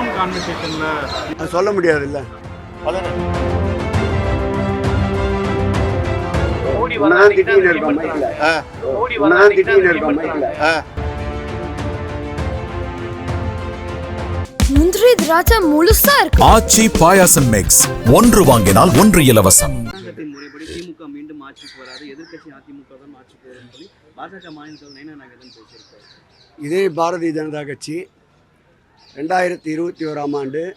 Phone கான்வர்சேஷன்ல சொல்ல முடியாது இல்லை உன்னதான் திட்டின்னு இருக்கோம் மைக்கில். உன்னதான் திட்டின்னு இருக்கோம் மைக்கில். முந்திரி திராட்சை முழுசா இருக்கு. ஆச்சி பாயாசம் மிக்ஸ் ஒன்று வாங்கினால் ஒன்று இலவசம். முறைப்படி திமுக மீண்டும் ஆட்சிக்கு வராது. எதிர்க்கட்சி அதிமுக தான் ஆட்சிக்கு வரும்னு சொல்லி பாஜக மாநில தலைவர் நயனா நாகேந்திரன் பேசியிருக்காரு. இதே பாரதிய ஜனதா கட்சி ரெண்டாயிரத்தி இருபத்தி ஓராம் ஆண்டு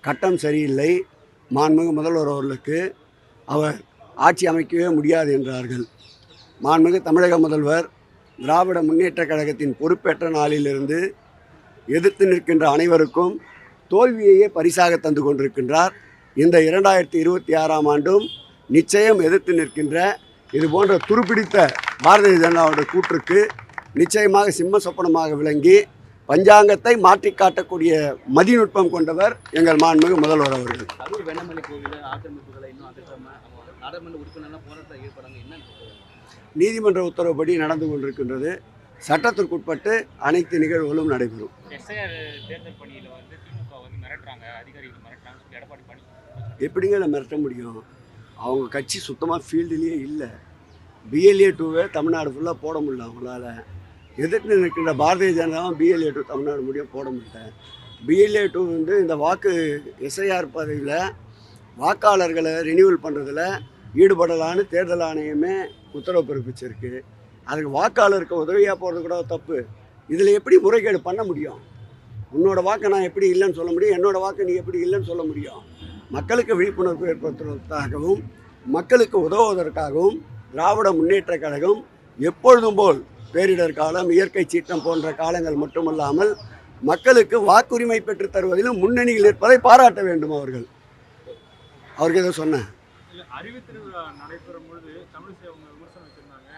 கட்டம் சரியில்லை. மாண்புமிகு முதல்வர் அவர்களுக்கு அவர் ஆட்சி அமைக்கவே முடியாது என்றார்கள். மாண்புமிகு தமிழக முதல்வர் திராவிட முன்னேற்றக் கழகத்தின் பொறுப்பேற்ற நாளிலிருந்து எதிர்த்து நிற்கின்ற அனைவருக்கும் தோல்வியையே பரிசாக தந்து கொண்டிருக்கின்றார். இந்த இரண்டாயிரத்தி இருபத்தி ஆறாம் ஆண்டும் நிச்சயம் எதிர்த்து நிற்கின்ற இது போன்ற துருப்பிடித்த பாரதிய ஜனதாவோட கூற்றுக்கு நிச்சயமாக சிம்ம சொப்பனமாக விளங்கி பஞ்சாங்கத்தை மாற்றி காட்டக்கூடிய மதிநுட்பம் கொண்டவர் எங்கள் மாண்புமிகு முதல்வர் அவர்கள். நீதிமன்ற உத்தரவுப்படி நடந்து கொண்டிருக்கின்றது. சட்டத்திற்குட்பட்டு அனைத்து நிகழ்வுகளும் நடைபெறும். எப்படிங்க இதை மிரட்ட முடியும்? அவங்க கட்சி சுத்தமாக ஃபீல்டுலேயே இல்லை. பிஎல்ஏ டூவை தமிழ்நாடு ஃபுல்லாக போட முடியல அவங்களால. எதிர்த்து நிற்கின்ற பாரதிய ஜனதாவும் பிஎல்ஏ டூ தமிழ்நாடு முடியும் போட மாட்டேன். பிஎல்ஏ டூ வந்து இந்த வாக்கு எஸ்ஐஆர் பதவியில் வாக்காளர்களை ரினியூவல் பண்ணுறதுல ஈடுபடலான்னு தேர்தல் ஆணையமே உத்தரவு பிறப்பிச்சிருக்கு. அதுக்கு வாக்காளருக்கு உதவியாக போகிறது கூட தப்பு. இதில் எப்படி முறைகேடு பண்ண முடியும்? உன்னோட வாக்கை நான் எப்படி இல்லைன்னு சொல்ல முடியும்? என்னோட வாக்கை நீ எப்படி இல்லைன்னு சொல்ல முடியும்? மக்களுக்கு விழிப்புணர்வு ஏற்படுத்துவதற்காகவும் மக்களுக்கு உதவுவதற்காகவும் திராவிட முன்னேற்ற கழகம் எப்பொழுதும் போல் பேரிடர் காலம் இயற்கை சீற்றம் போன்ற காலங்கள் மட்டுமல்லாமல் மக்களுக்கு வாக்குரிமை பெற்றுத் தருவதிலும் முன்னணியில் இருப்பதை பாராட்ட வேண்டும் அவர்கள். அவருக்கு ஏதோ சொன்னேன். இல்ல அறிவு திருவிழா நடைபெறும் பொழுது தமிழிசை அவங்க விமர்சனம் வச்சிருந்தாங்க.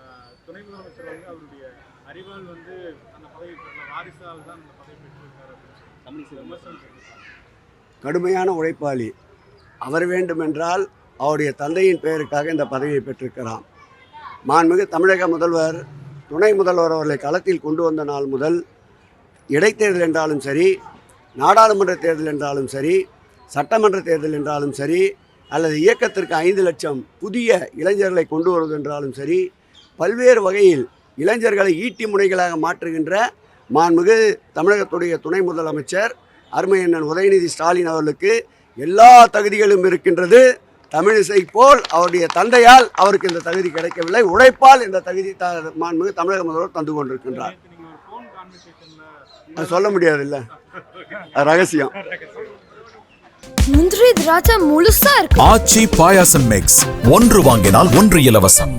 ஆஹ், துணை முதலமைச்சர் வந்து அவருடைய அறிவால் வந்து அந்த பதவி பெறல வாரிசால் தான் அந்த பதவி பெற்றிருக்காரு அப்படின்னு சொல்லி தமிழிசை விமர்சனம் வச்சிருக்காங்க கடுமையான உழைப்பாளி. அவர் வேண்டுமென்றால் அவருடைய தந்தையின் பெயருக்காக இந்த பதவியை பெற்றிருக்கிறார் மாண்புமிகு தமிழக முதல்வர் துணை முதல்வர் அவர்களை களத்தில் கொண்டு வந்த நாள் முதல் இடைத்தேர்தல் என்றாலும் சரி நாடாளுமன்ற தேர்தல் என்றாலும் சரி சட்டமன்ற தேர்தல் என்றாலும் சரி அல்லது இயக்கத்திற்கு ஐந்து லட்சம் புதிய இளைஞர்களை கொண்டு வருவது என்றாலும் சரி பல்வேறு வகையில் இளைஞர்களை ஈட்டி முனைகளாக மாற்றுகின்ற மாண்புமிகு தமிழகத்துடைய துணை முதலமைச்சர் அருமையண்ணன் உதயநிதி ஸ்டாலின் அவர்களுக்கு எல்லா தகுதிகளும் இருக்கின்றது. தமிழிசை போல் அவருடைய தந்தையால் அவருக்கு இந்த தகுதி கிடைக்கவில்லை. உழைப்பால் இந்த தகுதி த மாண்புமிகு தமிழக முதல்வர் தந்து கொண்டிருக்கின்றார். சொல்ல முடியாது இல்லை ரகசியம். முந்திரி திராட்சை முழுசா இருக்கு. ஆச்சி பாயாசம் மிக்ஸ் ஒன்று வாங்கினால் ஒன்று இலவசம்.